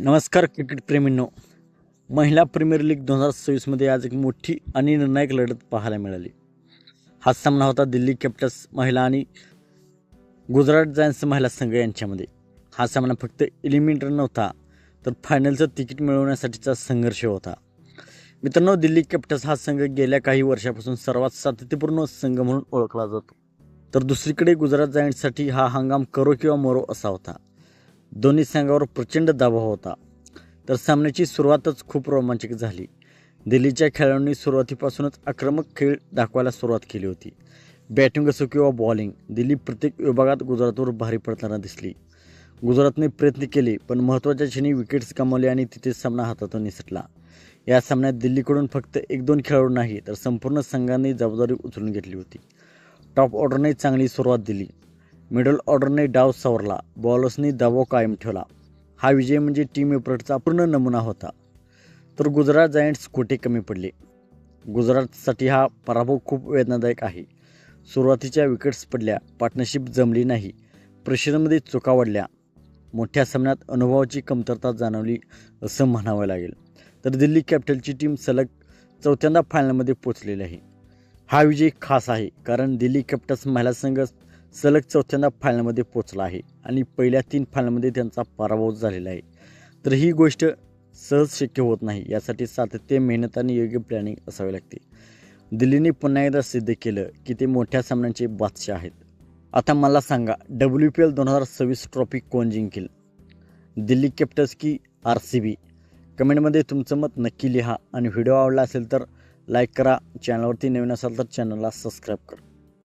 नमस्कार क्रिकेट प्रेमींनो. महिला premier league दोन हजार सव्वीसमध्ये आज एक मोठी आणि निर्णायक लढत पाहायला मिळाली. हा सामना होता दिल्ली कॅपिटल्स महिला आणि गुजरात जायन्स महिला संघ यांच्यामध्ये. हा सामना फक्त एलिमिनेटर नव्हता तर फायनलचं तिकीट मिळवण्यासाठीचा संघर्ष होता. मित्रांनो दिल्ली कॅपिटल्स हा संघ गेल्या काही वर्षापासून सर्वात सातत्यपूर्ण संघ म्हणून ओळखला जातो. तर दुसरीकडे गुजरात जायंट्ससाठी हा हंगाम करो किंवा मरो असा होता. दोन्ही संघावर प्रचंड दबाव होता. तर सामन्याची सुरुवातच खूप रोमांचक झाली. दिल्लीच्या खेळाडूंनी सुरुवातीपासूनच आक्रमक खेळ दाखवायला सुरुवात केली होती. बॅटिंग असो किंवा बॉलिंग दिल्ली प्रत्येक विभागात गुजरातवर भारी पडताना दिसली. गुजरातने प्रयत्न केले पण महत्त्वाच्या क्षणी विकेट्स कमावले आणि तिथे सामना हातातून निसटला. या सामन्यात दिल्लीकडून फक्त एक दोन खेळाडू नाही तर संपूर्ण संघाने जबाबदारी उचलून घेतली होती. टॉप ऑर्डरने चांगली सुरुवात दिली. मिडल ऑर्डरने डाव सावरला. बॉलर्सनी दबाव कायम ठेवला. हा विजय म्हणजे टीम एफर्टचा पूर्ण नमुना होता. तर गुजरात जायंट्स खोटे कमी पडले. गुजरातसाठी हा पराभव खूप वेदनादायक आहे. सुरुवातीच्या विकेट्स पडल्या. पार्टनरशिप जमली नाही. प्रेशरमध्ये चुका वाढल्या. मोठ्या सामन्यात अनुभवाची कमतरता जाणवली असं म्हणावं लागेल. तर दिल्ली कॅपिटलची टीम सलग चौथ्यांदा फायनलमध्ये पोचलेली आहे. हा विजय खास आहे. कारण दिल्ली कॅपिटल्स महिला संघ सलग चौथ्यांदा फायनलमध्ये पोचला आहे आणि पहिल्या तीन फायनलमध्ये त्यांचा पराभव झालेला आहे. तर ही गोष्ट सहज शक्य होत नाही यासाठी सातत्य मेहनत आणि योग्य प्लॅनिंग असावे लागते. दिल्लीने पुन्हा एकदा सिद्ध केलं की ते मोठ्या सामन्यांचे बादशाह आहेत. आता मला सांगा डब्ल्यू पी एल दोन हजार सव्वीस ट्रॉफी कोण जिंकेल? दिल्ली कॅपिटल्स की आर सी बी कमेंटमध्ये तुमचं मत नक्की लिहा आणि व्हिडिओ आवडला असेल तर लाईक करा चॅनलवरती नवीन असाल तर चॅनलला सबस्क्राईब करा.